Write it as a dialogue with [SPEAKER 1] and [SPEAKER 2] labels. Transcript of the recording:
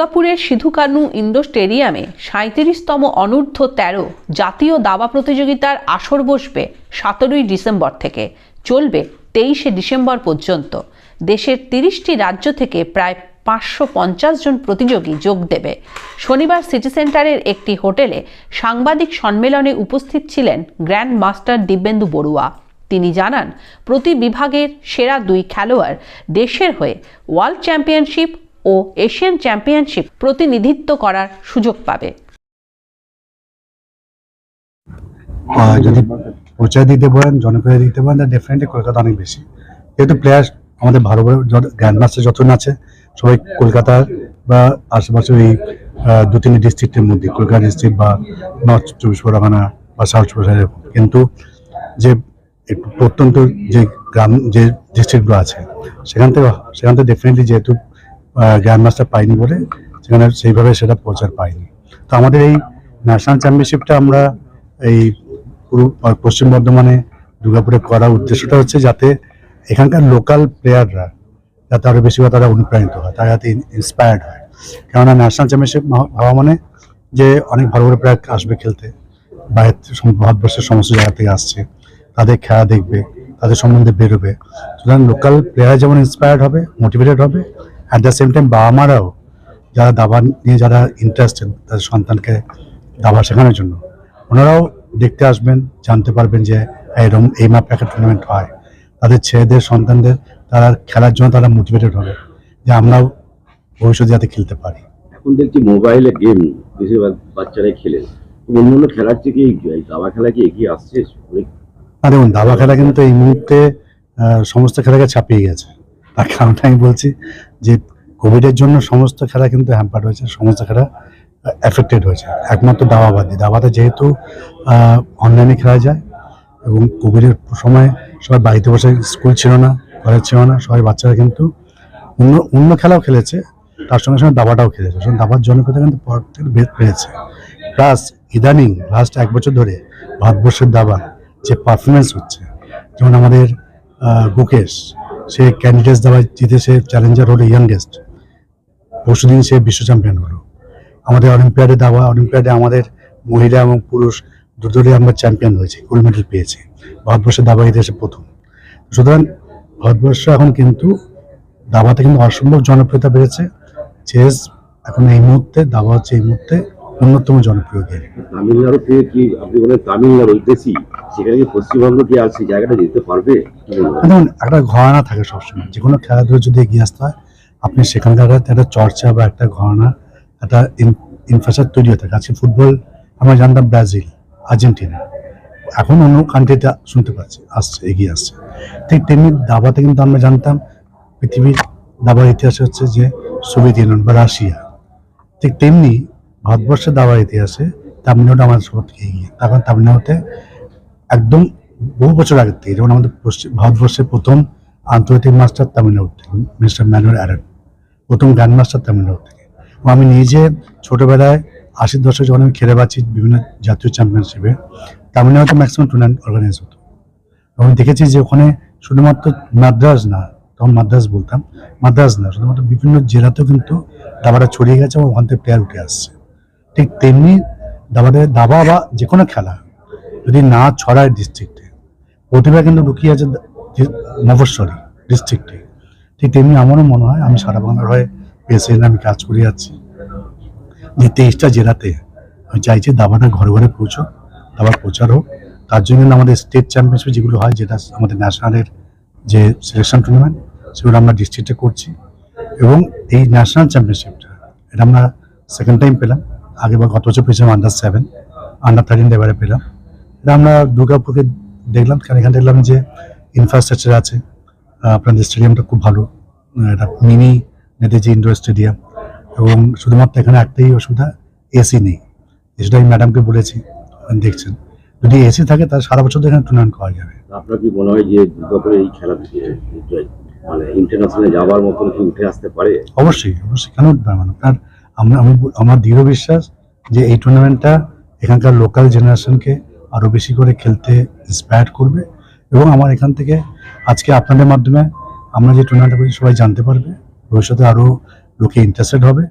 [SPEAKER 1] দুর্গাপুরের সিধু কানু ইন্ডোর স্টেডিয়ামে সাঁত্রিশতম অনূর্ধ্ব তেরো জাতীয় দাবা প্রতিযোগিতার আসর বসবে সতেরোই ডিসেম্বর থেকে। চলবে তেইশে ডিসেম্বর পর্যন্ত। দেশের তিরিশটি রাজ্য থেকে প্রায় পাঁচশো পঞ্চাশ জন প্রতিযোগী যোগ দেবে। শনিবার সিটি সেন্টারের একটি হোটেলে সাংবাদিক সম্মেলনে উপস্থিত ছিলেন গ্র্যান্ড মাস্টার দিব্যেন্দু বড়ুয়া। তিনি জানান, প্রতি বিভাগের সেরা দুই খেলোয়াড় দেশের হয়ে ওয়ার্ল্ড চ্যাম্পিয়নশিপ ও এশিয়ান চ্যাম্পিয়নশিপ প্রতিনিধিত্ব করার সুযোগ পাবে।
[SPEAKER 2] যদি পরিচয় দিতে পারেন, জনপ্রিয় দিতে পারেন ডেফিনেটলি কলকাতা অনেক বেশি। যেহেতু প্লেয়ার আমাদের ভালো বড় গ্র্যান্ড মাস্টার যতজন আছে, সবাই কলকাতার বা আশেপাশের এই দু তিনটি ডিস্ট্রিক্টের মধ্যে, কলকাতা ডিস্ট্রিক্ট বা নর্থ চব্বিশ পরগনা বা সাউথ চব্বিশ কিন্তু যে প্রত্যন্ত যে গ্রাম, যে ডিস্ট্রিক্টগুলো আছে, সেখান থেকে সেখান থেকে ডেফিনেটলি যেহেতু গ্র্যান্ড মাস্টার পাইনি বলে সেখানে সেইভাবে সেটা প্রচার পাইনি। তো আমাদের এই ন্যাশনাল চ্যাম্পিয়নশিপটা আমরা এই পশ্চিম বর্ধমানে দুর্গাপুরে করার উদ্দেশ্যটা হচ্ছে যাতে এখানকার লোকাল প্লেয়াররা যাতে আরও বেশি করে তারা অনুপ্রাণিত হয়, তারা যাতে ইন্সপায়ার্ড হয়। কেননা ন্যাশনাল চ্যাম্পিয়নশিপ হওয়া মানে যে অনেক ভালো ভালো প্লেয়ার আসবে খেলতে, বাইরের ভারতবর্ষের সমস্ত জায়গা থেকে আসছে, তাদের খেলা দেখবে, তাদের সম্বন্ধে বেরোবে। সুতরাং লোকাল প্লেয়ার যেমন ইন্সপায়ার্ড হবে মোটিভেটেড হবে অ্যাট দ্য সেম টাইম বাবা মারাও যারা দাবা নিয়ে যারা ইন্টারেস্টেড তাদের সন্তানকে দাবা শেখানোর জন্য ওনারাও দেখতে আসবেন জানতে পারবেন যে এরকম এই মাপ একটা টুর্নামেন্ট হয়। তাদের ছেলেদের সন্তানদের তারা খেলার জন্য তারা মোটিভেটেড হবে যে আমরাও ভবিষ্যতে যাতে খেলতে পারি।
[SPEAKER 3] এখন দেখছি মোবাইলে গেম বেশিরভাগ বাচ্চারাই খেলে। তো অন্য অন্য খেলার থেকে দাবা খেলা কি এগিয়ে আসছে?
[SPEAKER 2] না দেখুন দাবা খেলা কিন্তু এই মুহূর্তে সমস্ত খেলাকে ছাপিয়ে গেছে। তার কারণটা আমি বলছি যে কোভিডের জন্য সমস্ত খেলা কিন্তু হ্যাম্পার হয়েছে, সমস্ত খেলা এফেক্টেড হয়েছে। একমাত্র দাবা বাদ দাবাতে যেহেতু অনলাইনে খেলা যায় এবং কোভিডের সময় সবাই বাড়িতে বসে স্কুল ছিল না কলেজ ছিল না, সবাই বাচ্চারা কিন্তু অন্য অন্য খেলাও খেলেছে, তার সঙ্গে সঙ্গে দাবাটাও খেলেছে। সুতরাং দাবার জনপ্রিয়তা কিন্তু বেড়েছে। প্লাস ইদানিং লাস্ট এক বছর ধরে ভারতবর্ষের দাবা যে পারফরমেন্স হচ্ছে, যেমন আমাদের গুকেশ সে ক্যান্ডিডেটস দাবা জিতে সে চ্যালেঞ্জার হলো ইয়াংগেস্ট পরশুদিন সে বিশ্ব চ্যাম্পিয়ন হলো। আমাদের অলিম্পিয়াডে দাবা অলিম্পিয়াডে আমাদের মহিলা এবং পুরুষ দুদলে আমরা চ্যাম্পিয়ন হয়েছি গোল্ড মেডেল পেয়েছি। ভারতবর্ষের দাবা ইতিহাসে প্রথম। সুতরাং ভারতবর্ষ এখন কিন্তু দাবাতে কিন্তু অসম্ভব জনপ্রিয়তা বেড়েছে। চেস এখন এই মুহূর্তে, দাবা হচ্ছে এই মুহূর্তে অন্যতম জনপ্রিয় গেম
[SPEAKER 3] তামিলনাড়ু থেকে কি আপনি বলেন তামিলনাড়ু দেশি? সেখানে কি পশ্চিমবঙ্গ কি আর সেই জায়গাটা যেতে পারবে?
[SPEAKER 2] দেখুন একটা ঘরানা থাকে সবসময়। যে কোনো খেলাধুলো যদি এগিয়ে আসতে হয় আপনি সেখানকার একটা চর্চা বা একটা ঘরানা একটা ইনফ্রাস্ট্রাকচার তৈরি হয়ে থাকে। আজকে ফুটবল আমরা জানতাম ব্রাজিল আর্জেন্টিনা। এখন অন্য কান্ট্রিটা শুনতে পাচ্ছি আসছে এগিয়ে আসছে। ঠিক তেমনি দাবাতে কিন্তু আমরা জানতাম পৃথিবীর দাবার ইতিহাসে হচ্ছে যে সোভিয়েত ইউনিয়ন বা রাশিয়া। ঠিক তেমনি ভারতবর্ষের দাবার ইতিহাসে তামিলনাড়ু আমাদের সব থেকে এগিয়ে তখন তামিলনাড়ুতে একদম বহু বছর আগের থেকে, যেমন আমাদের পশ্চিম, ভারতবর্ষের প্রথম আন্তর্জাতিক মাস্টার তামিলনাড়ু থেকে, মিস্টার ম্যানুয়াল অ্যারন, প্রথম গ্র্যান্ড মাস্টার তামিলনাড়ু থেকে। আমি নিজে ছোটোবেলায় আশির দশকে যখন আমি খেলে পাচ্ছি বিভিন্ন জাতীয় চ্যাম্পিয়নশিপে তামিলনাড়ুতে ম্যাক্সিমাম টুর্নামেন্ট অর্গানাইজ হতো। এবং দেখেছি যে ওখানে শুধুমাত্র মাদ্রাজ না, তখন মাদ্রাজ বলতাম, মাদ্রাজ না, শুধুমাত্র বিভিন্ন জেলাতেও কিন্তু দাবাটা ছড়িয়ে গেছে এবং ওখান থেকে প্লেয়ার উঠে আসছে। ঠিক তেমনি দাবাতে দাবা বা যে কোনো খেলা যদি না ছড়ায় ডিস্ট্রিক্টে প্রতিভা কিন্তু লুকিয়ে আছে মফস্বরী ডিস্ট্রিক্টে ঠিক তেমনি আমারও মনে হয়, আমি সারা বাংলার হয়ে প্রেসিডেন্ট আমি কাজ করে যাচ্ছি। যে তেইশটা জেলাতে আমি চাইছি দাবাটা ঘরে ঘরে পৌঁছো দাবার প্রচার হোক। তার জন্য আমাদের স্টেট চ্যাম্পিয়নশিপ যেগুলো হয়, যেটা আমাদের ন্যাশনালের যে সিলেকশন টুর্নামেন্ট সেগুলো আমরা ডিস্ট্রিক্টে করছি। এবং এই ন্যাশনাল চ্যাম্পিয়নশিপটা এটা আমরা সেকেন্ড টাইম পেলাম। আগে বা গত বছর পেয়েছিলাম আন্ডার সেভেন আন্ডার থার্টিন এবারে পেলাম। এটা আমরা দুর্গাপুরকে দেখলাম কারণ এখানে দেখলাম যে ইনফ্রাস্ট্রাকচার আছে আপনাদের স্টেডিয়ামটা খুব ভালো এটা মিনি নেতাজি ইন্ডোর স্টেডিয়াম এবং শুধুমাত্র এখানে একটাই অসুবিধা এসি নেই। সেটা আমি ম্যাডামকে বলেছি দেখছেন। যদি এসি থাকে তাহলে সারা বছর এখানে টুর্নামেন্ট করা যাবে।
[SPEAKER 3] আপনার কি মনে হয় যে দুর্গাপুরে এই খেলা থেকে মানে ইন্টারন্যাশনালে যাওয়ার মতন কি উঠে আসতে পারে?
[SPEAKER 2] অবশ্যই অবশ্যই। কেন উঠবে কারণ আমরা আমি আমার দৃঢ় বিশ্বাস যে এই টুর্নামেন্টটা এখানকার লোকাল জেনারেশনকে আরও বেশি করে খেলতে ইন্সপায়ার করবে এবং আমার এখান থেকে আজকে আপনাদের মাধ্যমে আমরা যে টুর্নামেন্টটা করছি সবাই জানতে পারবে। ভবিষ্যতে আরও লোকে ইন্টারেস্টেড হবে।